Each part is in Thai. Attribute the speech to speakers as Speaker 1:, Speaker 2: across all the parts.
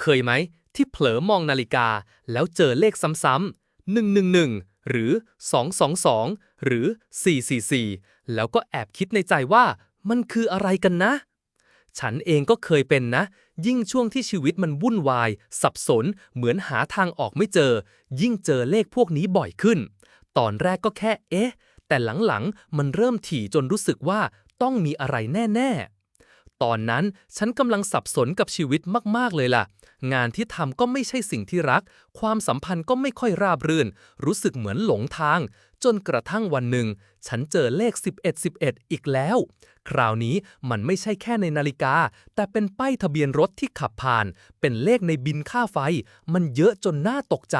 Speaker 1: เคยไหม ที่เผลอมองนาฬิกาแล้วเจอเลขซ้ำๆ111 หรือ 222 หรือ 444 แล้วก็แอบคิดในใจว่ามันคืออะไรกันนะ ฉันเองก็เคยเป็นนะ ยิ่งช่วงที่ชีวิตมันวุ่นวาย สับสน เหมือนหาทางออกไม่เจอ ยิ่งเจอเลขพวกนี้บ่อยขึ้น ตอนแรกก็แค่เอ๊ะ แต่หลังๆ มันเริ่มถี่จนรู้สึกว่าต้องมีอะไรแน่ ๆ ตอนนั้นฉันกำลังสับสนกับชีวิตมาก ๆ เลยล่ะ งานที่ทำก็ไม่ใช่สิ่งที่รัก ความสัมพันธ์ก็ไม่ค่อยราบรื่น รู้สึกเหมือนหลงทาง จนกระทั่งวันหนึ่ง ฉันเจอเลข 11 11 อีกแล้ว คราวนี้มันไม่ใช่แค่ในนาฬิกา แต่เป็นป้ายทะเบียนรถที่ขับผ่าน เป็นเลขในบินค่าไฟ มันเยอะจนน่าตกใจ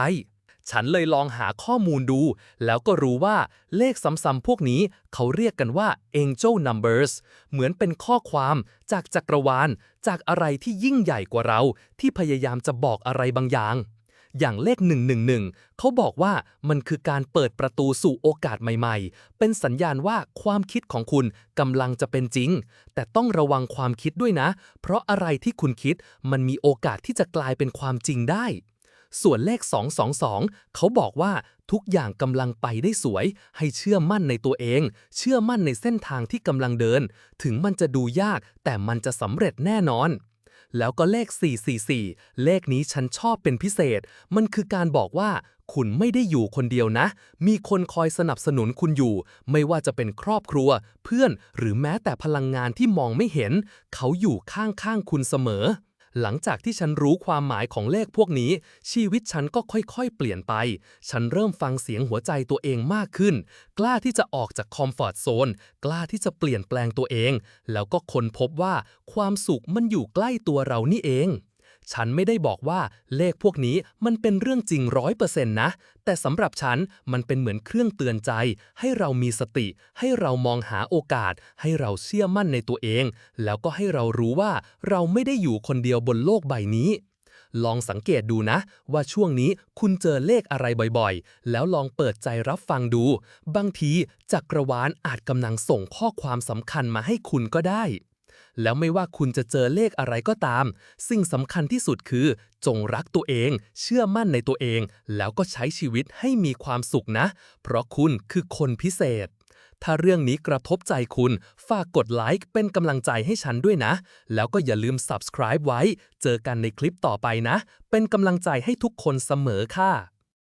Speaker 1: ฉันเลยลองหาข้อมูลดู แล้วก็รู้ว่าเลขซ้ำๆพวกนี้เขาเรียกกันว่า angel numbers เหมือนเป็นข้อความจากจักรวาล จากอะไรที่ยิ่งใหญ่กว่าเรา ที่พยายามจะบอกอะไรบางอย่าง อย่างเลข 111 เขาบอกว่ามันคือการเปิดประตูสู่โอกาสใหม่ๆ เป็นสัญญาณว่าความคิดของคุณกำลังจะเป็นจริง แต่ต้องระวังความคิดด้วยนะ เพราะอะไรที่คุณคิดมันมีโอกาสที่จะกลายเป็นความจริงได้ ส่วนเลข 222 เขาบอกว่าทุกอย่างกำลังไปได้สวย ให้เชื่อมั่นในตัวเอง เชื่อมั่นในเส้นทางที่กำลังเดิน ถึงมันจะดูยาก แต่มันจะสำเร็จแน่นอน แล้วก็เลข 444 เลขนี้ฉันชอบเป็นพิเศษ มันคือการบอกว่าคุณไม่ได้อยู่คนเดียวนะ มีคนคอยสนับสนุนคุณอยู่ ไม่ว่าจะเป็นครอบครัว เพื่อน หรือแม้แต่พลังงานที่มองไม่เห็น เขาอยู่ข้างๆคุณเสมอ หลังจากที่ฉันรู้ความหมายของเลขพวกนี้ ชีวิตฉันก็ค่อยๆ เปลี่ยนไป ฉันเริ่มฟังเสียงหัวใจตัวเองมากขึ้น กล้าที่จะออกจากคอมฟอร์ทโซน กล้าที่จะเปลี่ยนแปลงตัวเอง แล้วก็ค้นพบว่าความสุขมันอยู่ใกล้ตัวเรานี่เอง ฉันไม่ได้บอกว่าเลขพวกนี้มันเป็นเรื่องจริงร้อยเปอร์เซ็นต์นะ แต่สำหรับฉันมันเป็นเหมือนเครื่องเตือนใจ ให้เรามีสติ ให้เรามองหาโอกาส ให้เราเชื่อมั่นในตัวเอง แล้วก็ให้เรารู้ว่าเราไม่ได้อยู่คนเดียวบนโลกใบนี้ ลองสังเกตดูนะ ว่าช่วงนี้คุณเจอเลขอะไรบ่อยๆ แล้วลองเปิดใจรับฟังดู บางทีจักรวาลอาจกำลังส่งข้อความสำคัญมาให้คุณก็ได้ แล้วไม่ว่าคุณจะเจอเลขอะไรก็ตาม สิ่งสำคัญที่สุดคือ จงรักตัวเอง เชื่อมั่นในตัวเอง แล้วก็ใช้ชีวิตให้มีความสุขนะ เพราะคุณคือคนพิเศษ ถ้าเรื่องนี้กระทบใจคุณ ฝากกดไลค์เป็นกำลังใจให้ฉันด้วยนะ แล้วก็อย่าลืม subscribe ไว้ เจอกันในคลิปต่อไปนะ เป็นกำลังใจให้ทุกคนเสมอค่ะ